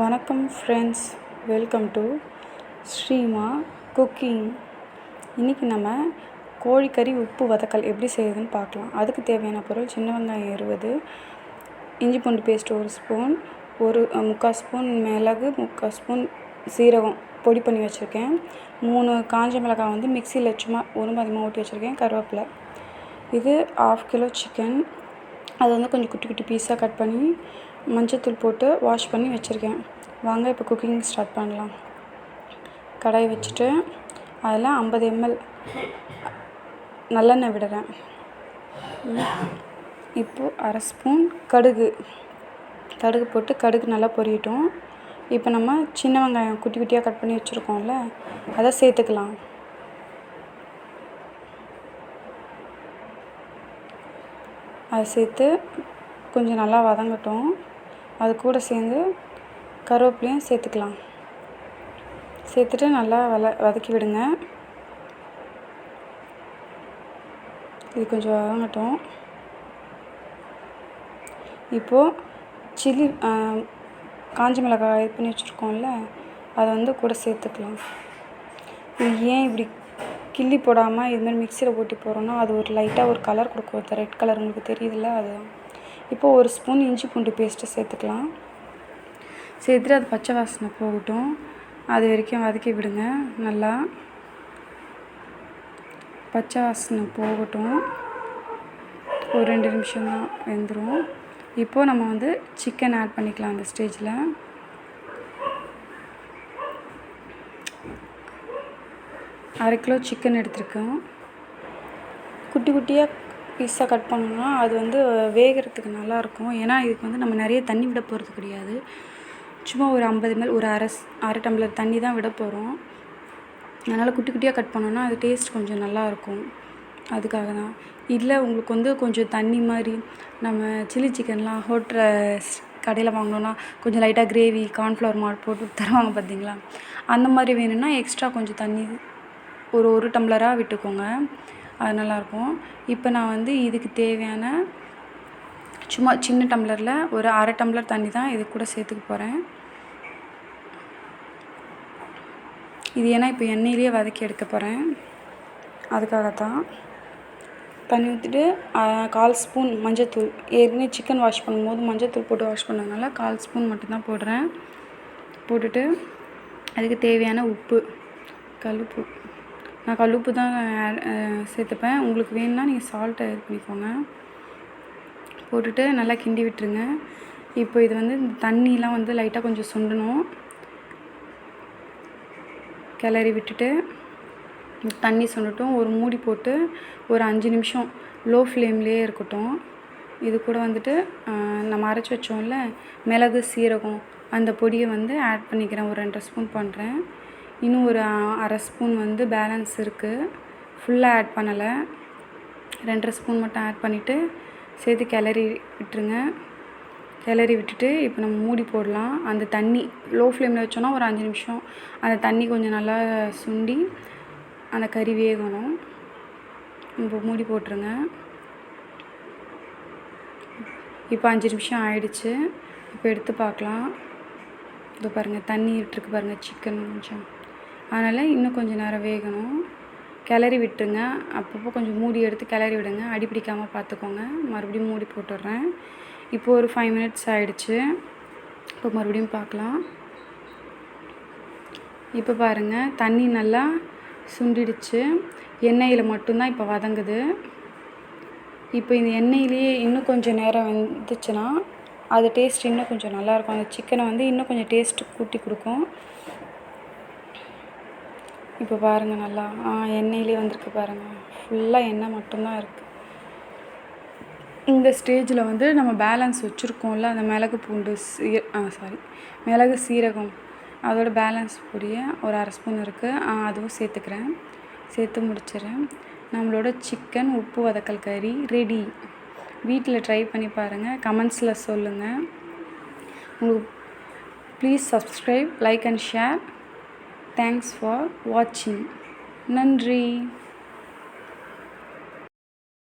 வணக்கம் friends welcome to Sreema cooking இன்றைக்கி நம்ம கோழிக்கறி உப்பு வதக்கல் எப்படி செய்யுதுன்னு பார்க்கலாம். அதுக்கு தேவையான பொருள் சின்ன வெங்காயம் இருபது இஞ்சி பூண்டு பேஸ்ட் ஒரு ஸ்பூன் ஒரு முக்கால் ஸ்பூன் மிளகு முக்கால் ஸ்பூன் சீரகம் பொடி பண்ணி வச்சுருக்கேன். மூணு காஞ்ச மிளகாய் வந்து மிக்சியில் சும்மா ஒரு அதிகமாக ஊட்டி வச்சுருக்கேன் கருவேப்பிலை. இது ஆஃப் கிலோ சிக்கன் அது வந்து கொஞ்சம் குட்டி குட்டி பீஸாக கட் பண்ணி மஞ்சத்தூள் போட்டு வாஷ் பண்ணி வச்சுருக்கேன். வாங்க இப்போ குக்கிங் ஸ்டார்ட் பண்ணலாம். கடாய் வச்சுட்டு அதில் ஐம்பது எம்எல் நல்லெண்ணெய் விடுறேன். இப்போது அரை ஸ்பூன் கடுகு. கடுகு போட்டு கடுகு நல்லா பொரியட்டும். இப்போ நம்ம சின்ன வெங்காயம் குட்டி குட்டியாக கட் பண்ணி வச்சுருக்கோம்ல அதை சேர்த்துக்கலாம். அதை சேர்த்து கொஞ்சம் நல்லா வதங்கட்டும். அது கூட சேர்ந்து கருவேப்பிலையும் சேர்த்துக்கலாம். சேர்த்துட்டு நல்லா வல வதக்கி விடுங்க. இது கொஞ்சம் வதங்கட்டும். இப்போது சில்லி காஞ்ச மிளகாய் இது பண்ணி வச்சுருக்கோம்ல அதை வந்து கூட சேர்த்துக்கலாம். இது ஏன் இப்படி கிள்ளி போடாமல் இதுமாதிரி மிக்சியில் போட்டு போடுறோன்னா அது ஒரு லைட்டாக ஒரு கலர் கொடுக்கும். ரெட் கலர் உங்களுக்கு தெரியுதுல்ல அதுதான் இப்போது ஒரு ஸ்பூன் இஞ்சி பூண்டு பேஸ்ட்டு சேர்த்துக்கலாம். சேர்த்துட்டு அது பச்சை வாசனை போகட்டும். அது வரைக்கும் வதக்கி விடுங்க. நல்லா பச்சை வாசனை போகட்டும். ஒரு ரெண்டு நிமிஷம் தான் வெந்துடும் இப்போது நம்ம வந்து சிக்கன் ஆட் பண்ணிக்கலாம் அந்த ஸ்டேஜில் அரை கிலோ சிக்கன் எடுத்திருக்கோம் குட்டி குட்டியாக பீஸாக கட் பண்ணோம்னா அது வந்து வேகிறதுக்கு நல்லாயிருக்கும் ஏன்னா இதுக்கு வந்து நம்ம நிறைய தண்ணி விட போகிறது கிடையாது. சும்மா ஒரு ஐம்பது எம்எல் ஒரு அரை அரை டம்ளர் தண்ணி தான் விட போகிறோம் அதனால் குட்டி குட்டியாக கட் பண்ணோன்னா அது டேஸ்ட் கொஞ்சம் நல்லாயிருக்கும் அதுக்காக தான். இல்லை உங்களுக்கு வந்து கொஞ்சம் தண்ணி மாதிரி நம்ம சில்லி சிக்கன்லாம் ஹோட்டல் கடையில் வாங்கினோன்னா கொஞ்சம் லைட்டாக கிரேவி கார்ன்ஃப்ளவர் மாவு போட்டு தருவாங்க பார்த்தீங்களா அந்த மாதிரி வேணும்னா எக்ஸ்ட்ரா கொஞ்சம் தண்ணி ஒரு ஒரு டம்ளராக விட்டுக்கோங்க. அது நல்லாயிருக்கும். இப்போ நான் வந்து இதுக்கு தேவையான சும்மா சின்ன டம்ளரில் ஒரு அரை டம்ளர் தண்ணி தான் இது கூட சேர்த்துக்க போகிறேன். இது ஏன்னா இப்போ எண்ணெயிலேயே வதக்கி எடுக்க போகிறேன். அதுக்காக தான் தண்ணி ஊற்றிட்டு கால் ஸ்பூன் மஞ்சத்தூள். ஏற்கனவே சிக்கன் வாஷ் பண்ணும்போது மஞ்சத்தூள் போட்டு வாஷ் பண்ணதுனால கால் ஸ்பூன் மட்டும்தான் போடுறேன். போட்டுட்டு அதுக்கு தேவையான உப்பு கழுப்பு நான் கல்லுப்பு தான் சேர்த்துப்பேன். உங்களுக்கு வேணும்னா நீங்கள் சால்ட்டை இது பண்ணிக்கோங்க. போட்டுட்டு நல்லா கிண்டி விட்டுருங்க. இப்போ இது வந்து இந்த தண்ணிலாம் வந்து லைட்டாக கொஞ்சம் சுண்டணும். கிளறி விட்டுட்டு தண்ணி சுண்டட்டும். ஒரு மூடி போட்டு ஒரு அஞ்சு நிமிஷம் லோ ஃப்ளேம்லேயே இருக்கட்டும். இது கூட வந்துட்டு நம்ம அரைச்சி வச்சோம்ல மிளகு சீரகம் அந்த பொடியை வந்து ஆட் பண்ணிக்கிறேன். ஒரு ரெண்டரை ஸ்பூன் பண்ணுறேன் இன்னும் ஒரு அரை ஸ்பூன் வந்து பேலன்ஸ் இருக்குது ஃபுல்லாக ஆட் பண்ணலை. ரெண்டரை ஸ்பூன் மட்டும் ஆட் பண்ணிவிட்டு சேர்த்து கிளறி விட்டுருங்க. கிளறி விட்டுட்டு இப்போ நம்ம மூடி போடலாம். அந்த தண்ணி லோ ஃப்ளேமில் வச்சோன்னா ஒரு அஞ்சு நிமிஷம். அந்த தண்ணி கொஞ்சம் நல்லா சுண்டி அந்த கறி வேகணும். இப்போ மூடி போட்டுருங்க. இப்போ அஞ்சு நிமிஷம் ஆயிடுச்சு. இப்போ எடுத்து பார்க்கலாம். இதோ பாருங்கள் தண்ணி விட்டுருக்கு பாருங்கள் சிக்கன் கொஞ்சம். அதனால் இன்னும் கொஞ்சம் நேரம் வேகணும். கிளறி விட்டுருங்க. அப்பப்போ கொஞ்சம் மூடி எடுத்து கிளறி விடுங்க. அடி பிடிக்காமல் பார்த்துக்கோங்க. மறுபடியும் மூடி போட்டுடுறேன். இப்போது ஒரு ஃபைவ் மினிட்ஸ் ஆகிடுச்சு இப்போ மறுபடியும் பார்க்கலாம். இப்போ பாருங்கள் தண்ணி நல்லா சுண்டிடுச்சு. எண்ணெயில் மட்டும்தான் இப்போ வதங்குது. இப்போ இந்த எண்ணெயிலேயே இன்னும் கொஞ்சம் நேரம் வந்துச்சுன்னா அது டேஸ்ட் இன்னும் கொஞ்சம் நல்லாயிருக்கும் அந்த சிக்கனை வந்து இன்னும் கொஞ்சம் டேஸ்ட்டு கூட்டி கொடுக்கும். இப்போ பாருங்கள் நல்லா ஆ எண்ணெயிலே வந்திருக்கு பாருங்கள் ஃபுல்லாக எண்ணெய் மட்டும்தான் இருக்குது இந்த ஸ்டேஜில் வந்து நம்ம பேலன்ஸ் வச்சுருக்கோம்ல அந்த மிளகு பூண்டு சீ ஆ சாரி மிளகு சீரகம் அதோட பேலன்ஸ் பொடிய ஒரு அரை ஸ்பூன் இருக்குது அதுவும் சேர்த்துக்கிறேன். சேர்த்து முடிச்சிடுறேன். நம்மளோட சிக்கன் உப்பு வதக்கல் கறி ரெடி வீட்டில் ட்ரை பண்ணி பாருங்கள் கமெண்ட்ஸில் சொல்லுங்கள் உங்களுக்கு please subscribe like and share thanks for வாட்சிங் நன்றி